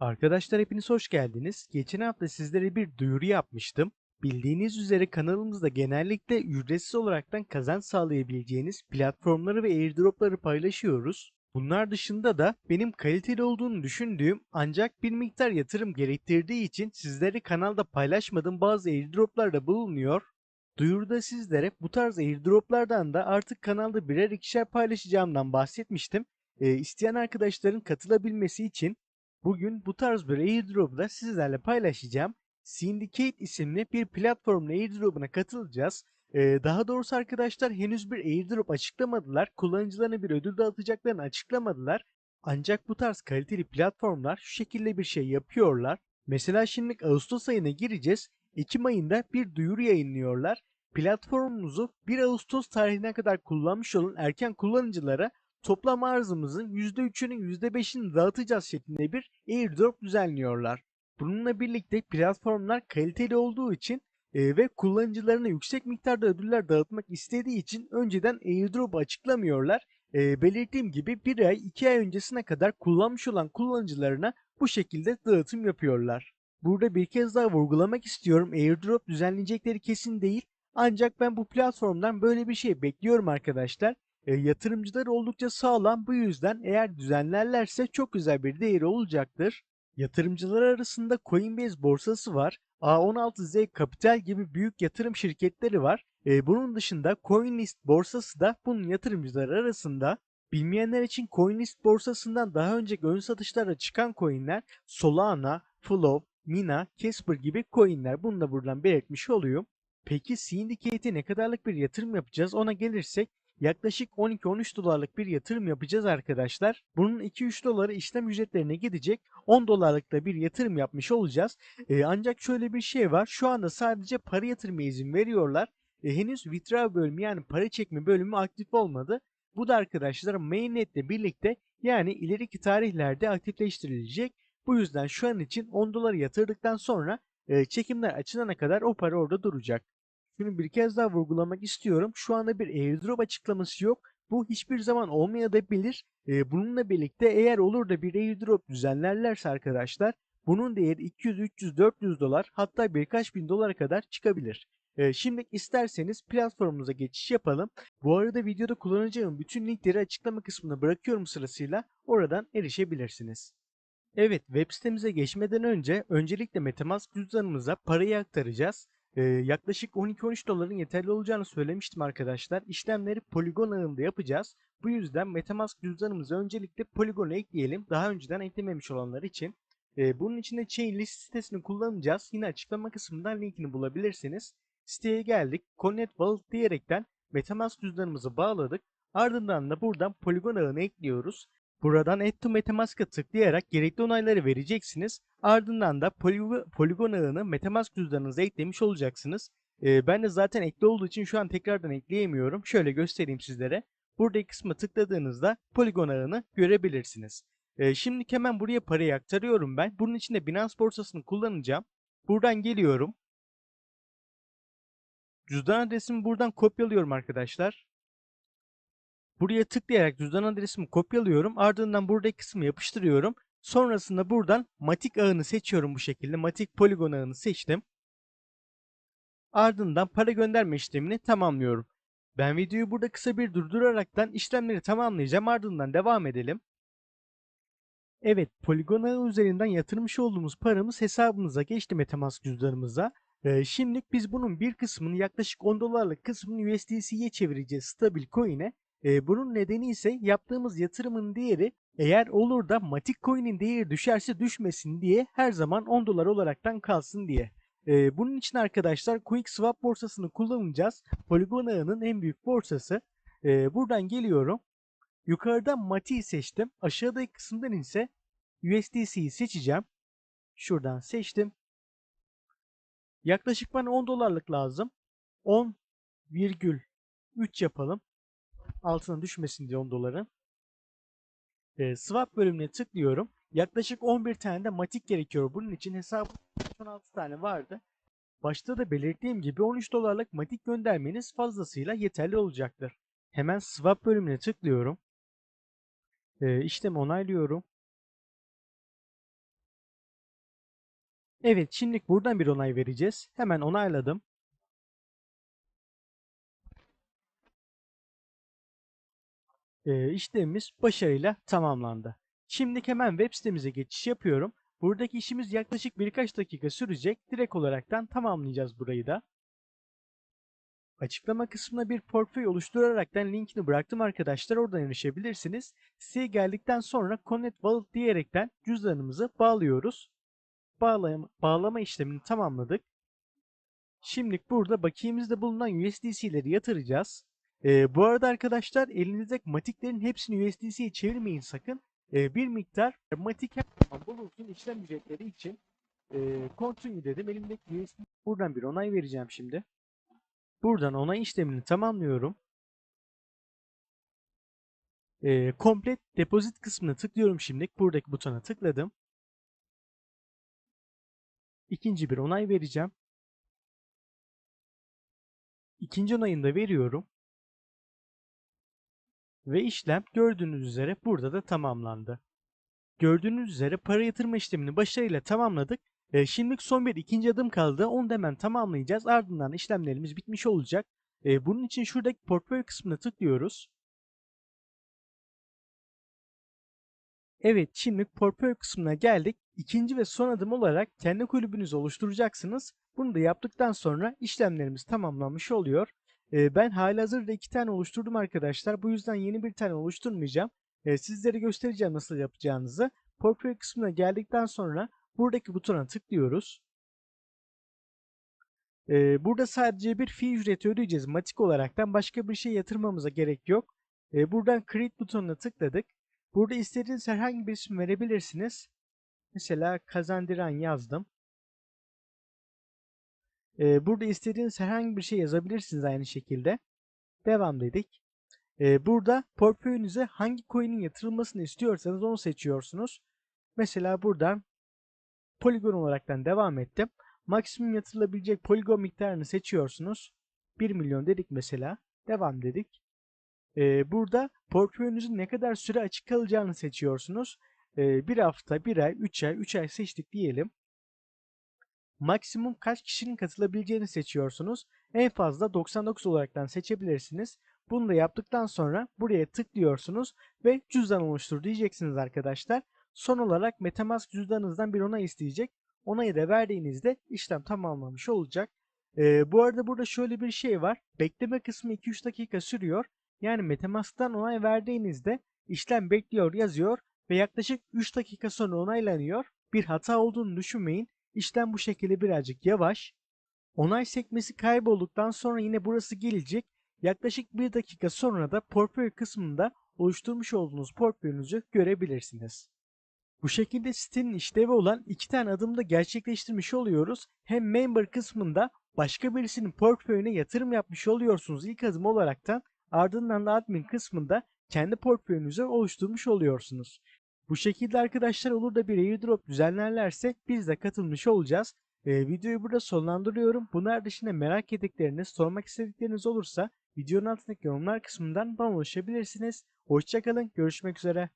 Arkadaşlar hepiniz hoş geldiniz. Geçen hafta sizlere bir duyuru yapmıştım. Bildiğiniz üzere kanalımızda genellikle ücretsiz olaraktan kazanç sağlayabileceğiniz platformları ve airdropları paylaşıyoruz. Bunlar dışında da benim kaliteli olduğunu düşündüğüm ancak bir miktar yatırım gerektirdiği için sizlere kanalda paylaşmadığım bazı airdroplar da bulunuyor. Duyuruda sizlere bu tarz airdroplardan da artık kanalda birer ikişer paylaşacağımdan bahsetmiştim. Ee, isteyen arkadaşların katılabilmesi için Bugün bu tarz bir airdrop'u da sizlerle paylaşacağım. Syndicate isimli bir platformla airdrop'una katılacağız. Ee, daha doğrusu arkadaşlar henüz bir airdrop açıklamadılar. Kullanıcılarına bir ödül dağıtacaklarını açıklamadılar. Ancak bu tarz kaliteli platformlar şu şekilde bir şey yapıyorlar. Mesela şimdi Ağustos ayına gireceğiz. Ekim ayında bir duyuru yayınlıyorlar. Platformumuzu 1 Ağustos tarihine kadar kullanmış olan erken kullanıcılara toplam arzımızın %3'ünün %5'ini dağıtacağız şeklinde bir airdrop düzenliyorlar. Bununla birlikte platformlar kaliteli olduğu için e, ve kullanıcılarına yüksek miktarda ödüller dağıtmak istediği için önceden airdrop'u açıklamıyorlar. E, belirttiğim gibi bir ay iki ay öncesine kadar kullanmış olan kullanıcılarına bu şekilde dağıtım yapıyorlar. Burada bir kez daha vurgulamak istiyorum airdrop düzenleyecekleri kesin değil. Ancak ben bu platformdan böyle bir şey bekliyorum arkadaşlar. E, yatırımcılar oldukça sağlam bu yüzden eğer düzenlerlerse çok güzel bir değeri olacaktır. Yatırımcılar arasında Coinbase borsası var. A16Z Capital gibi büyük yatırım şirketleri var. E, bunun dışında CoinList borsası da bunun yatırımcılar arasında. Bilmeyenler için CoinList borsasından daha önce ön satışlara çıkan coinler Solana, Flow, Mina, Casper gibi coinler. Bunu da buradan belirtmiş olayım. Peki Syndicate'e ne kadarlık bir yatırım yapacağız ona gelirsek yaklaşık 12-13 dolarlık bir yatırım yapacağız arkadaşlar. Bunun 2-3 doları işlem ücretlerine gidecek. 10 dolarlık da bir yatırım yapmış olacağız. Ee, ancak şöyle bir şey var. Şu anda sadece para yatırmaya izin veriyorlar. Ee, henüz withdraw bölümü yani para çekme bölümü aktif olmadı. Bu da arkadaşlar mainnet birlikte yani ileriki tarihlerde aktifleştirilecek. Bu yüzden şu an için 10 doları yatırdıktan sonra e, çekimler açılana kadar o para orada duracak. Şunu bir kez daha vurgulamak istiyorum. Şu anda bir airdrop açıklaması yok. Bu hiçbir zaman olmayabilir. Ee, bununla birlikte eğer olur da bir airdrop düzenlerlerse arkadaşlar bunun değeri 200, 300, 400 dolar hatta birkaç bin dolara kadar çıkabilir. Ee, şimdi isterseniz platformumuza geçiş yapalım. Bu arada videoda kullanacağım bütün linkleri açıklama kısmına bırakıyorum sırasıyla. Oradan erişebilirsiniz. Evet web sitemize geçmeden önce öncelikle Metamask cüzdanımıza parayı aktaracağız. Ee, yaklaşık 12-13 doların yeterli olacağını söylemiştim arkadaşlar. İşlemleri Polygon ağında yapacağız. Bu yüzden Metamask cüzdanımıza öncelikle Polygon'u ekleyelim. Daha önceden eklememiş olanlar için. Ee, bunun için de Chainlist sitesini kullanacağız. Yine açıklama kısmından linkini bulabilirsiniz. Siteye geldik. Connect Wallet diyerekten Metamask cüzdanımızı bağladık. Ardından da buradan Polygon ağını ekliyoruz. Buradan Add to Metamask'a tıklayarak gerekli onayları vereceksiniz. Ardından da Polygon ağını Metamask cüzdanınıza eklemiş olacaksınız. Ee, ben de zaten ekli olduğu için şu an tekrardan ekleyemiyorum. Şöyle göstereyim sizlere. Buradaki kısma tıkladığınızda Polygon ağını görebilirsiniz. Ee, şimdi hemen buraya parayı aktarıyorum ben. Bunun için de Binance borsasını kullanacağım. Buradan geliyorum. Cüzdan adresimi buradan kopyalıyorum arkadaşlar. Buraya tıklayarak cüzdan adresimi kopyalıyorum. Ardından buradaki kısmı yapıştırıyorum. Sonrasında buradan Matic ağını seçiyorum bu şekilde. Matic Polygon ağını seçtim. Ardından para gönderme işlemini tamamlıyorum. Ben videoyu burada kısa bir durduraraktan işlemleri tamamlayacağım. Ardından devam edelim. Evet, Polygon ağı üzerinden yatırmış olduğumuz paramız hesabımıza geçti Metamask cüzdanımıza. Ee, şimdilik biz bunun bir kısmını yaklaşık 10 dolarlık kısmını USDC'ye çevireceğiz stabil coin'e. Ee, bunun nedeni ise yaptığımız yatırımın değeri eğer olur da Matic Coin'in değeri düşerse düşmesin diye her zaman 10 dolar olaraktan kalsın diye. Ee, bunun için arkadaşlar Quick Swap borsasını kullanacağız. Polygon ağının en büyük borsası. Ee, buradan geliyorum. Yukarıdan Matic'i seçtim. Aşağıdaki kısımdan ise USDC'yi seçeceğim. Şuradan seçtim. Yaklaşık bana 10 dolarlık lazım. 10,3 yapalım altına düşmesin diye 10 doların. E, swap bölümüne tıklıyorum. Yaklaşık 11 tane de matik gerekiyor. Bunun için hesabım 16 tane vardı. Başta da belirttiğim gibi 13 dolarlık matik göndermeniz fazlasıyla yeterli olacaktır. Hemen swap bölümüne tıklıyorum. E, işlemi onaylıyorum. Evet, şimdilik buradan bir onay vereceğiz. Hemen onayladım. Ee, işlemimiz başarıyla tamamlandı. Şimdi hemen web sitemize geçiş yapıyorum. Buradaki işimiz yaklaşık birkaç dakika sürecek. Direkt olaraktan tamamlayacağız burayı da. Açıklama kısmına bir portföy oluşturaraktan linkini bıraktım arkadaşlar. Oradan erişebilirsiniz. Siteye geldikten sonra Connect Wallet diyerekten cüzdanımızı bağlıyoruz. Bağlama, bağlama işlemini tamamladık. Şimdilik burada bakiyemizde bulunan USDC'leri yatıracağız. Ee, bu arada arkadaşlar elinizdeki matiklerin hepsini USDC'ye çevirmeyin sakın. Ee, bir miktar matik her zaman bulunsun işlem ücretleri için. Ee, continue dedim. Elimdeki USD buradan bir onay vereceğim şimdi. Buradan onay işlemini tamamlıyorum. Ee, komplet depozit kısmına tıklıyorum şimdi. Buradaki butona tıkladım. İkinci bir onay vereceğim. İkinci onayını da veriyorum. Ve işlem gördüğünüz üzere burada da tamamlandı. Gördüğünüz üzere para yatırma işlemini başarıyla tamamladık. E, şimdilik son bir ikinci adım kaldı. Onu da hemen tamamlayacağız. Ardından işlemlerimiz bitmiş olacak. E, bunun için şuradaki portföy kısmına tıklıyoruz. Evet, şimdi portföy kısmına geldik. İkinci ve son adım olarak kendi kulübünüzü oluşturacaksınız. Bunu da yaptıktan sonra işlemlerimiz tamamlanmış oluyor. E, ben halihazırda iki tane oluşturdum arkadaşlar. Bu yüzden yeni bir tane oluşturmayacağım. Sizlere göstereceğim nasıl yapacağınızı. Portföy kısmına geldikten sonra buradaki butona tıklıyoruz. Burada sadece bir fee ücreti ödeyeceğiz. Matik olaraktan başka bir şey yatırmamıza gerek yok. Buradan create butonuna tıkladık. Burada istediğiniz herhangi bir isim verebilirsiniz. Mesela kazandıran yazdım. Ee, burada istediğiniz herhangi bir şey yazabilirsiniz aynı şekilde. Devam dedik. Ee, burada portföyünüze hangi coin'in yatırılmasını istiyorsanız onu seçiyorsunuz. Mesela buradan poligon olaraktan devam ettim. Maksimum yatırılabilecek poligon miktarını seçiyorsunuz. 1 milyon dedik mesela. Devam dedik. Ee, burada portföyünüzün ne kadar süre açık kalacağını seçiyorsunuz. Ee, bir hafta, bir ay, üç ay, üç ay seçtik diyelim. Maksimum kaç kişinin katılabileceğini seçiyorsunuz. En fazla 99 olaraktan seçebilirsiniz. Bunu da yaptıktan sonra buraya tıklıyorsunuz ve cüzdan oluştur diyeceksiniz arkadaşlar. Son olarak Metamask cüzdanınızdan bir onay isteyecek. Onayı da verdiğinizde işlem tamamlamış olacak. Ee, bu arada burada şöyle bir şey var. Bekleme kısmı 2-3 dakika sürüyor. Yani Metamask'tan onay verdiğinizde işlem bekliyor yazıyor ve yaklaşık 3 dakika sonra onaylanıyor. Bir hata olduğunu düşünmeyin. İşlem bu şekilde birazcık yavaş. Onay sekmesi kaybolduktan sonra yine burası gelecek. Yaklaşık 1 dakika sonra da portföy kısmında oluşturmuş olduğunuz portföyünüzü görebilirsiniz. Bu şekilde sitenin işlevi olan iki tane adımda gerçekleştirmiş oluyoruz. Hem member kısmında başka birisinin portföyüne yatırım yapmış oluyorsunuz ilk adım olaraktan ardından da admin kısmında kendi portföyünüzü oluşturmuş oluyorsunuz. Bu şekilde arkadaşlar olur da bir airdrop düzenlerlerse biz de katılmış olacağız. Ee, videoyu burada sonlandırıyorum. Bunlar dışında merak ettikleriniz, sormak istedikleriniz olursa videonun altındaki yorumlar kısmından bana ulaşabilirsiniz. Hoşçakalın, görüşmek üzere.